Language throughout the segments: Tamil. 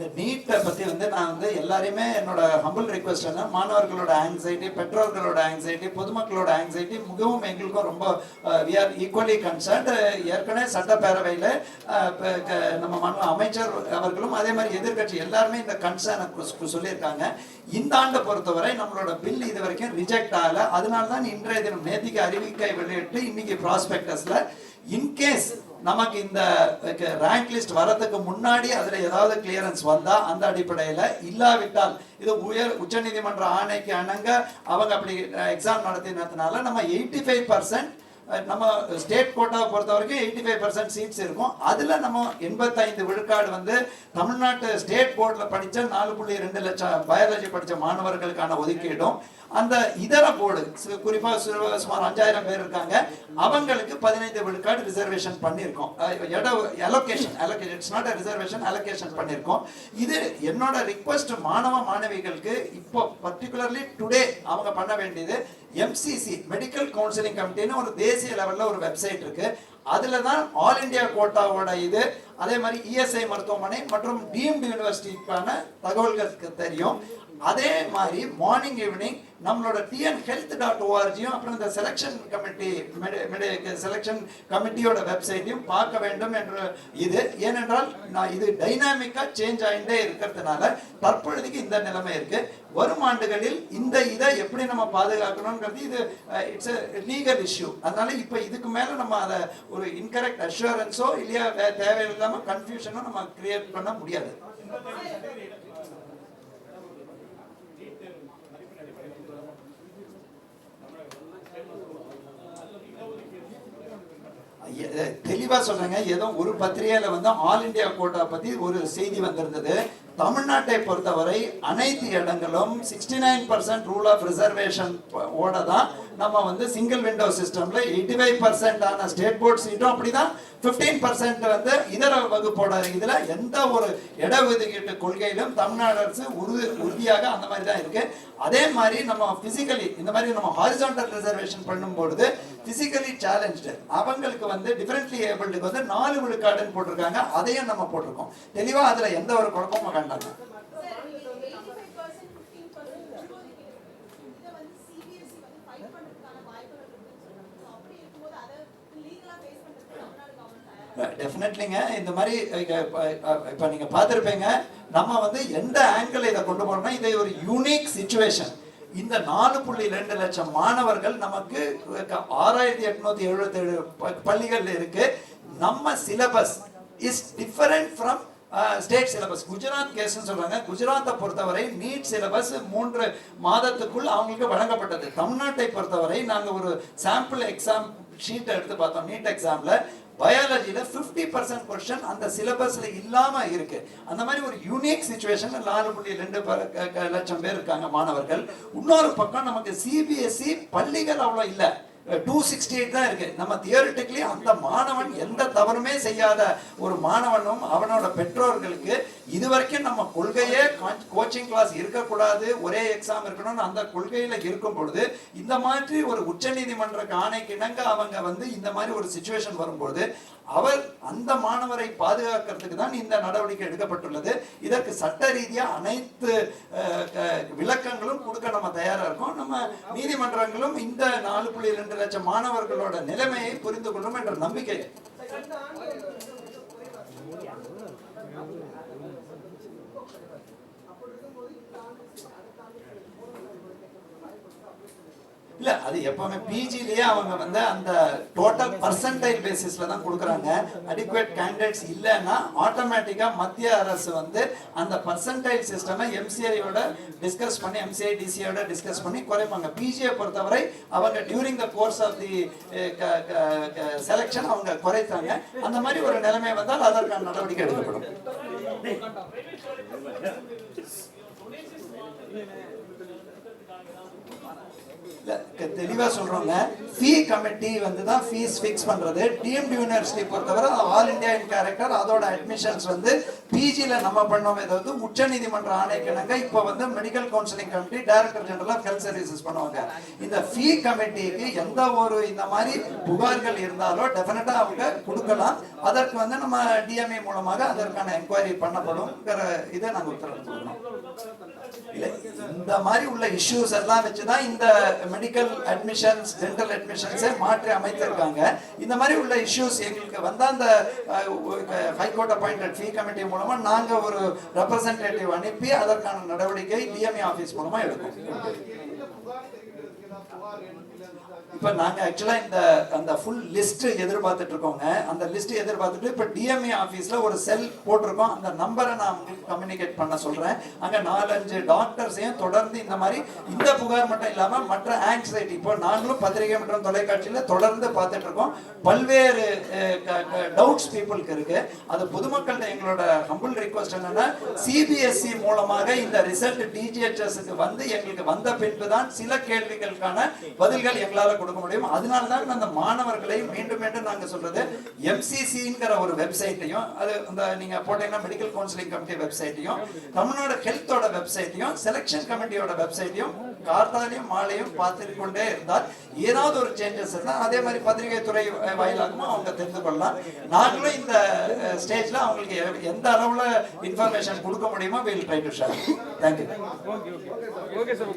இந்த நீட்டை பத்தி வந்து நான் வந்து எல்லாரையுமே என்னோட ஹம்பிள் ரிக்வெஸ்ட் என்ன மாணவர்களோட ஆங்ஸைட்டி பெற்றோர்களோட ஆங்ஸைட்டி பொதுமக்களோட ஆங்ஸைட்டி மிகவும் எங்களுக்கும் ரொம்ப வி ஆர் ஈக்குவலி கன்சர்ன்ட் ஏற்கனவே சட்டப்பேரவையில் நம்ம மன அமைச்சர் அவர்களும் அதே மாதிரி எதிர்க்கட்சி எல்லாருமே இந்த கன்சர்னை சொல்லியிருக்காங்க. இந்த ஆண்டை பொறுத்தவரை நம்மளோட பில் இது வரைக்கும் ரிஜெக்ட் ஆகலை. அதனால தான் இன்றைய தினம் நேத்திக்கு அறிவிக்கை வெளியிட்டு இன்னைக்கு ப்ராஸ்பெக்டஸில் இன்கேஸ் நமக்கு இந்த ரேங்க் லிஸ்ட் வரதுக்கு முன்னாடி அதுல ஏதாவது கிளியரன்ஸ் வந்தா அந்த அடிப்படையில இல்லாவிட்டால் இது உயர் உச்சநீதிமன்ற ஆணைக்கு அணங்க அவங்க அப்படி எக்ஸாம் நடத்தினதுனால நம்ம எயிட்டி ஃபைவ் பர்சன்ட் நம்ம ஸ்டேட் கோட்டாவை பொறுத்த வரைக்கும் எயிட்டி ஃபைவ் பர்சன்ட் சீட்ஸ் இருக்கும். அதில் நம்ம எண்பத்தைந்து விழுக்காடு வந்து தமிழ்நாட்டு ஸ்டேட் போர்டில் படித்த நாலு புள்ளி ரெண்டு லட்சம் பயாலஜி படித்த மாணவர்களுக்கான ஒதுக்கீடும் அந்த இதர போர்டு குறிப்பா சுமார் அஞ்சாயிரம் பேர் இருக்காங்க. அவங்களுக்கு பதினைந்து விழுக்காடு ரிசர்வேஷன் பண்ணியிருக்கோம். இட allocation allocation it's not reservation allocation பண்ணியிருக்கோம். இது என்னோட ரிக்வஸ்ட் மாணவ மாணவிகளுக்கு இப்போ பர்டிகுலர்லி டுடே அவங்க பண்ண வேண்டியது எம்சிசி மெடிக்கல் கவுன்சிலிங் கமிட்டின்னு ஒரு தேசிய லெவல்ல ஒரு வெப்சைட் இருக்கு. அதுல தான் ஆல் இந்தியா கோட்டாவோட இது. அதே மாதிரி இஎஸ்ஐ மருத்துவமனை மற்றும் டீம்டு யூனிவர்சிட்டிக்கான தகவல்களுக்கு தெரியும். அதே மாதிரி மார்னிங் ஈவினிங் நம்மளோட டிஎன் ஹெல்த் டாட் ஓஆர்ஜியும் அப்புறம் இந்த செலெக்ஷன் கமிட்டி செலெக்ஷன் கமிட்டியோட வெப்சைட்டையும் பார்க்க வேண்டும் என்ற இது. ஏனென்றால் நான் இது டைனாமிக்கா சேஞ்ச் ஆகிட்டே இருக்கிறதுனால தற்பொழுதுக்கு இந்த நிலைமை இருக்கு. வரும் ஆண்டுகளில் இந்த இதை எப்படி நம்ம பாதுகாக்கணும்ங்கிறது இது இட்ஸ் லீகல் இஷ்யூ அதனால இப்போ இதுக்கு மேலே நம்ம அதை ஒரு இன்கரெக்ட் அஷூரன்ஸோ இல்லையா தேவையில்லாமல் கன்ஃபியூஷனோ நம்ம கிரியேட் பண்ண முடியாது. தெளிவா சொல்றேங்க. ஏதோ ஒரு பத்திரிகையில வந்து ஆல் இந்தியா கோட்டா பத்தி ஒரு செய்தி வந்திருந்தது. தமிழ்நாட்டை பொறுத்தவரை அனைத்து இடங்களும் sixty nine percent rule of reservation ஓட தான் நம்ம வந்து சிங்கிள் விண்டோ சிஸ்டம்ல எயிட்டி ஃபைவ் பர்சன்ட் ஆன ஸ்டேட் போர்ட் சீட்டும் அப்படிதான் ஃபிஃப்டீன் பர்சன்ட் வந்து இதர வகுப்போட இதுல எந்த ஒரு இட ஒதுக்கீட்டு கொள்கையிலும் தமிழ்நாடு அரசு உறுதி உறுதியாக அந்த மாதிரி தான் இருக்கு. அதே மாதிரி நம்ம பிசிக்கலி இந்த மாதிரி நம்ம ஹாரிசான்டல் ரிசர்வேஷன் பண்ணும்பொழுது பிசிக்கலி சேலஞ்சு அவங்களுக்கு வந்து டிஃபரெண்ட்லி ஏபிள்டுக்கு வந்து நாலு விழுக்காடுன்னு போட்டிருக்காங்க. அதையும் நம்ம போட்டிருக்கோம். தெளிவா அதுல எந்த ஒரு குழப்பமும் வேண்டாங்க. டெஃபினெட்லிங்க இந்த மாதிரி இப்போ நீங்கள் பார்த்துருப்பீங்க நம்ம வந்து எந்த ஆங்கிள் இதை கொண்டு போறோம்னா இதை ஒரு யூனிக் சுச்சுவேஷன் இந்த நாலு புள்ளி ரெண்டு லட்சம் மாணவர்கள் நமக்கு ஆறாயிரத்தி எட்நூத்தி எழுபத்தேழு பள்ளிகள் இருக்கு. நம்ம syllabus is different from state syllabus Gujarat கேஸ்னு சொல்றாங்க. குஜராத்தை பொறுத்தவரை நீட் சிலபஸ் மூன்று மாதத்துக்குள் அவங்களுக்கு வழங்கப்பட்டது. தமிழ்நாட்டை பொறுத்தவரை நாங்கள் ஒரு சாம்பிள் எக்ஸாம் ஷீட்டை எடுத்து பார்த்தோம். நீட் எக்ஸாமில் பயாலஜியில் ஃபிஃப்டி பர்சன்ட் கொஸ்டின் அந்த சிலபஸில் இல்லாமல் இருக்கு. அந்த மாதிரி ஒரு யூனிக் சுச்சுவேஷன் நாலு புள்ளி ரெண்டு லட்சம் பேர் இருக்காங்க மாணவர்கள். இன்னொரு பக்கம் நமக்கு சிபிஎஸ்இ பள்ளிகள் அவ்வளோ இல்லை. டூ சிக்ஸ்டி எயிட் தான் இருக்கு. நம்ம தியோரிட்டிக்கலி அந்த மாணவன் எந்த தவறுமே செய்யாத ஒரு மாணவனும் அவனோட பெற்றோர்களுக்கு இதுவரைக்கும் நம்ம கொள்கையே கோச்சிங் கிளாஸ் இருக்கக்கூடாது ஒரே எக்ஸாம் இருக்கணும்னு அந்த கொள்கையில இருக்கும் பொழுது இந்த மாதிரி ஒரு உச்சநீதிமன்ற ஆணைக்கு இணங்க அவங்க வந்து இந்த மாதிரி ஒரு சுச்சுவேஷன் வரும்பொழுது அவர் அந்த மாணவரை பாதுகாக்கிறதுக்கு தான் இந்த நடவடிக்கை எடுக்கப்பட்டுள்ளது. இதற்கு சட்ட ரீதியா அனைத்து விளக்கங்களும் கொடுக்க நம்ம தயாரா இருக்கோம். நம்ம நீதிமன்றங்களும் இந்த நாலு புள்ளி ரெண்டு லட்சம் மாணவர்களோட நிலைமையை புரிந்து கொள்ளும் என்ற நம்பிக்கை. இல்ல அது எப்பவுமே பிஜிலேயே அவங்க வந்து அந்த டோட்டல் பர்சன்டைல் பேசிஸ்ல தான் கொடுக்குறாங்க. அடிக்குவேட் கேண்டிடேட்ஸ் இல்லைன்னா ஆட்டோமேட்டிக்கா மத்திய அரசு வந்து அந்த பர்சன்டைல் சிஸ்டமை எம்சிஐயோட டிஸ்கஸ் பண்ணி எம்சிஐ டிசிஐயோட டிஸ்கஸ் பண்ணி குறைப்பாங்க. பிஜியை பொறுத்தவரை அவங்க during the course of the selection அவங்க குறைத்தாங்க. அந்த மாதிரி ஒரு நிலைமை வந்தால் அதற்கான நடவடிக்கை எடுக்கப்படும். தெளிவாக தெளிவா சொல்றோங்க. ஃபீ கமிட்டி வந்து தான் ஃபீஸ் ஃபிக்ஸ் பண்றது. டிஎம்டி யூனிவர்சிட்டி பொறுத்தவரை ஆல் இந்தியா இன் கேரக்டர் அதோட அட்மிஷன்ஸ் வந்து பிஜியில் நம்ம பண்ணோம். தவிர்த்து உச்ச நீதிமன்ற ஆணைக்கிணங்க. இப்போ வந்து medical counselling committee director general of health services பண்ணுவாங்க. இந்த ஃபீ கமிட்டிக்கு எந்த ஒரு இந்த மாதிரி புகார்கள் இருந்தாலும் டெஃபினட்டாக அவங்க கொடுக்கலாம். அதற்கு வந்து நம்ம டிஎம்ஏ மூலமாக அதற்கான என்கொயரி பண்ணப்படும்ங்கிற இதை நாங்கள் உத்தரவு கொடுக்கணும். இந்த மாதிரி உள்ள இஷ்யூஸ் எல்லாம் வச்சுதான் இந்த மெடிக்கல் அட்மிஷன்ஸ் டென்டல் அட்மிஷன்ஸை மாற்றி அமைத்திருக்காங்க. இந்த மாதிரி உள்ள இஷ்யூஸ் எங்களுக்கு வந்தால் அந்த ஹைகோர்ட் அப்பாயிண்டட் ஃபீ கமிட்டி மூலமா நாங்க ஒரு ரெப்ரசன்டேட்டிவ் அனுப்பி அதற்கான நடவடிக்கை டிஎம்ஏ ஆபீஸ் மூலமா எடுக்கும் இப்ப நாங்க ஆக்சுவலா இந்த அந்த ஃபுல் லிஸ்ட் எதிர்பார்த்துட்டு இருக்கோங்க அந்த லிஸ்ட் எதிர்பார்த்துட்டு இப்ப டிஎம்ஏ ஆஃபீஸில் ஒரு செல் போட்டிருக்கோம். அந்த நம்பரை நான் உங்களுக்கு கம்யூனிகேட் பண்ண சொல்றேன். அங்க நாலஞ்சு டாக்டர்ஸையும் தொடர்ந்து இந்த மாதிரி இந்த புகார் மட்டும் இல்லாம மற்ற ஆங்ஸைட்டி இப்போ நாங்களும் பத்திரிகை மற்றும் தொலைக்காட்சியில தொடர்ந்து பார்த்துட்டு இருக்கோம் பல்வேறு டவுட்ஸ் பீப்புளுக்கு இருக்கு. அது பொதுமக்கள்கிட்ட எங்களோட ஹம்பிள் ரிக்வஸ்ட் என்னன்னா சிபிஎஸ்சி மூலமாக இந்த ரிசல்ட் டிஜிஹெச்எஸ்க்கு வந்து எங்களுக்கு வந்த பின்பு தான் சில கேள்விகளுக்கான பதில்கள் எங்களால் கொடுக்க முடியும். அதனால தான் அந்த மாணவர்களை மீண்டும் மீண்டும் நாங்க சொல்றது எம்சிசிங்கிற ஒரு வெப்சைட்டையும் அது அந்த நீங்க போட்டீங்கன்னா மெடிக்கல் கவுன்சிலிங் கமிட்டி வெப்சைட்டையும் தமிழ்நாடு ஹெல்த்தோட வெப்சைட்டையும் செலெக்ஷன் கமிட்டியோட வெப்சைட்டையும் கார்த்தாலையும் மாலையும் பார்த்து கொண்டே இருந்தால் ஏதாவது ஒரு சேஞ்சஸ் இருந்தால் அதே மாதிரி பத்திரிகை துறை வாயிலாகவும் அவங்க தெரிந்து கொள்ளலாம். நாங்களும் இந்த ஸ்டேஜ்ல அவங்களுக்கு எந்த அளவுல இன்ஃபர்மேஷன் கொடுக்க முடியுமோ will try to share thank you okay okay okay sir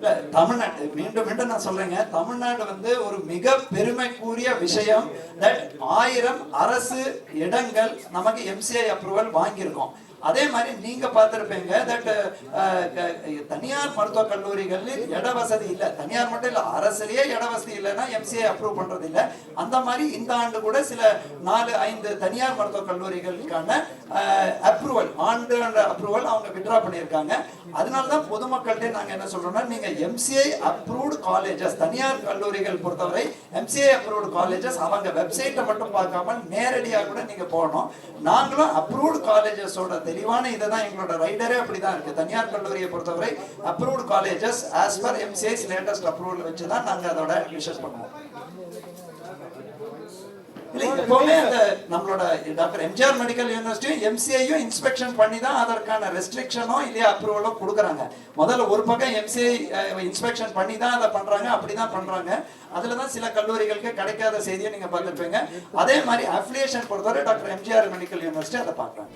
இல்ல தமிழ்நாடு மீண்டும் மீண்டும் நான் சொல்றேங்க. தமிழ்நாடு வந்து ஒரு மிக பெருமைக்குரிய விஷயம். தட் ஆயிரம் அரசு இடங்கள் நமக்கு எம்சிஐ அப்ரூவல் வாங்கியிருக்கோம். அதே மாதிரி நீங்க பார்த்துருப்பீங்க தட் தனியார் மருத்துவக் கல்லூரிகளில் இட வசதி இல்லை. தனியார் மட்டும் இல்லை அரசுலேயே இட வசதி இல்லைன்னா எம்சிஏ அப்ரூவ் பண்றது இல்லை. அந்த மாதிரி இந்த ஆண்டு கூட சில நாலு ஐந்து தனியார் மருத்துவக் கல்லூரிகளுக்கான அப்ரூவல் ஆண்டு அப்ரூவல் அவங்க விட்ரா பண்ணியிருக்காங்க. அதனால தான் பொதுமக்கள்கிட்ட நாங்கள் என்ன சொல்றோம்னா நீங்க எம்சிஐ அப்ரூவ்டு காலேஜஸ் தனியார் கல்லூரிகள் பொறுத்தவரை எம்சிஐ அப்ரூவ்டு காலேஜஸ் அவங்க வெப்சைட்டை மட்டும் பார்க்காம நேரடியாக கூட நீங்க போகணும். நாங்களும் அப்ரூவ்டு காலேஜஸோட தெளிவான இதை தான் எங்களோட ரைடரே அப்படிதான் இருக்கு. தனியார் கல்லூரியை பொறுத்தவரை approved colleges as per MCI's latest approval வச்சு தான் நாங்க அதோட அட்மிஷன் பண்ணுவோம். எப்பவுமே அந்த நம்மளோட டாக்டர் எம்ஜிஆர் மெடிக்கல் யூனிவர்சிட்டியும் எம்சிஐயும் இன்ஸ்பெக்ஷன் பண்ணி தான் அதற்கான ரெஸ்ட்ரிக்ஷனோ இல்லையா அப்ரூவலோ கொடுக்குறாங்க. முதல்ல ஒரு பக்கம் எம்சிஐ இன்ஸ்பெக்ஷன் பண்ணி தான் அதை பண்றாங்க அப்படிதான் பண்றாங்க. அதுல தான் சில கல்லூரிகளுக்கு கிடைக்காத செய்தியை நீங்க பார்த்துருப்பீங்க. அதே மாதிரி அஃபிலியேஷன் பொறுத்தவரை டாக்டர் எம்ஜிஆர் மெடிக்கல் யூனிவர்சிட்டி அதை பார்க்குறாங்க.